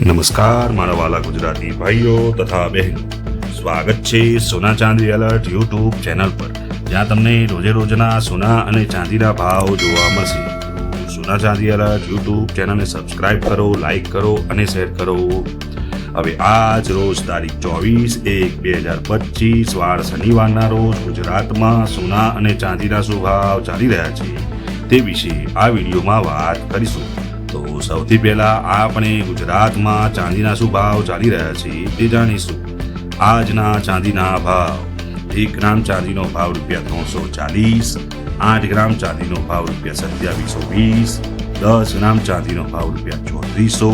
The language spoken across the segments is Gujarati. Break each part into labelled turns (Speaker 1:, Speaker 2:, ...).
Speaker 1: નમસ્કાર, મારા વાલા ગુજરાતી ભાઈઓ તથા બહેનો. સ્વાગત છે સોના ચાંદી એલર્ટ યુટ્યુબ ચેનલ પર, જ્યાં તમને રોજે રોજના સોના અને ચાંદીના ભાવ જોવા મળશે. સોના ચાંદી એલર્ટ યુટ્યુબ ચેનલને સબસ્ક્રાઇબ કરો, લાઇક કરો અને શેર કરો. હવે આજ રોજ તારીખ ચોવીસ એક બે હજાર પચીસ વાર શનિવારના રોજ ગુજરાતમાં સોના અને ચાંદીના શું ભાવ ચાલી રહ્યા છે તે વિશે આ વિડીયોમાં વાત કરીશું. તો સૌથી પહેલા આપણે ગુજરાતમાં ચાંદીના શું ભાવ ચાલી રહ્યા છે તે જાણીશું. આજના ચાંદીના ભાવ, એક ગ્રામ ચાંદીનો ભાવ રૂપિયા ત્રણસો ચાલીસ, આઠ ગ્રામ ચાંદીનો ભાવ રૂપિયા સત્યાવીસો વીસ, દસ ગ્રામ ચાંદીનો ભાવ રૂપિયા ચોત્રીસો,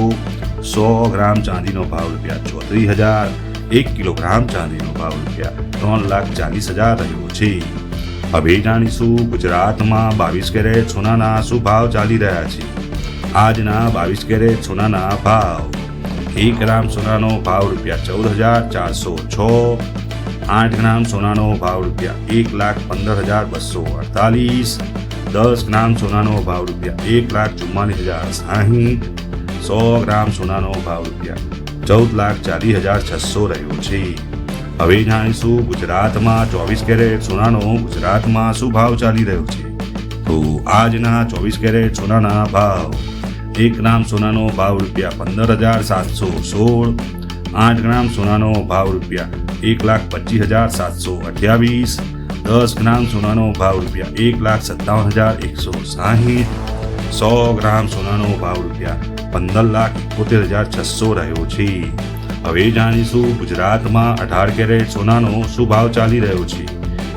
Speaker 1: સો ગ્રામ ચાંદીનો ભાવ રૂપિયા ચોત્રીસ હજાર, એક કિલોગ્રામ ચાંદીનો ભાવ રૂપિયા ત્રણ લાખ ચાલીસ હજાર રહ્યો છે. હવે જાણીશું ગુજરાતમાં બાવીસ કેરેટ સોનાના શું ભાવ ચાલી રહ્યા છે. આજના બાવીસ કેરેટ સોનાના ભાવ. એક ગ્રામ સોનાનો ભાવ રૂપિયા ચૌદ હજાર ચારસો છ. આઠ ગ્રામ સોનાનો ભાવ રૂપિયા એક લાખ પંદર હજાર બસો અડતાલીસ. દસ ગ્રામ સોનાનો ભાવ રૂપિયા એક લાખ ચુમ્માલીસ હજાર સાહીઠ. સો ગ્રામ સોનાનો ભાવ રૂપિયા ચૌદ લાખ ચાલીસ હજાર છસો રહ્યો છે. હવે જાણીશું ગુજરાતમાં ચોવીસ કેરેટ સોનાનો ગુજરાતમાં શું ભાવ ચાલી રહ્યો છે? તો આજના ચોવીસ કેરેટ સોનાના ભાવ. એક ગ્રામ સોનાનો ભાવ રૂપિયા પંદર હજાર સાતસો સોળ, આઠ ગ્રામ સોનાનો ભાવ રૂપિયા એક લાખ પચીસ હજાર સાતસો અઠ્યાવીસ, દસ ગ્રામ સોનાનો ભાવ રૂપિયા એક લાખ સત્તાવન હજાર એકસો સાહીઠ, સો ગ્રામ સોનાનો ભાવ રૂપિયા પંદર લાખ એકોતેર હજાર છસો રહ્યો છે. હવે જાણીશું ગુજરાતમાં અઢાર કેરેટ સોનાનો શું ભાવ ચાલી રહ્યો છે.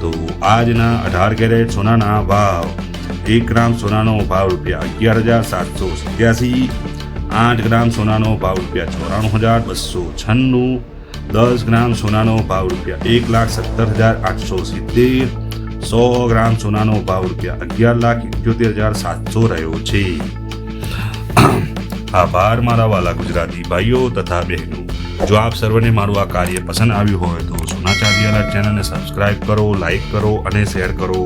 Speaker 1: તો આજના અઢાર કેરેટ સોનાના ભાવ. એક ગ્રામ સોનાનો ભાવ રૂપિયા અગિયાર હજાર સાતસો સત્યાસી, આઠ ગ્રામ સોનાનો ભાવ રૂપિયા ચોરાણું હજાર બસો છન્નું, દસ ગ્રામ સોનાનો ભાવ રૂપિયા એક લાખ સત્તર હજાર આઠસો સિત્તેર, સો ગ્રામ સોનાનો ભાવ રૂપિયા અગિયાર લાખ ઇઠ્યોતેર હજાર સાતસો રહ્યો છે. આભાર મારા વાલા ગુજરાતી ભાઈઓ તથા બહેનો. જો આપ સર્વને મારું આ કાર્ય પસંદ આવ્યું હોય તો સોના ચેનલને સબસ્ક્રાઇબ કરો લાઈક કરો અને શેર કરો.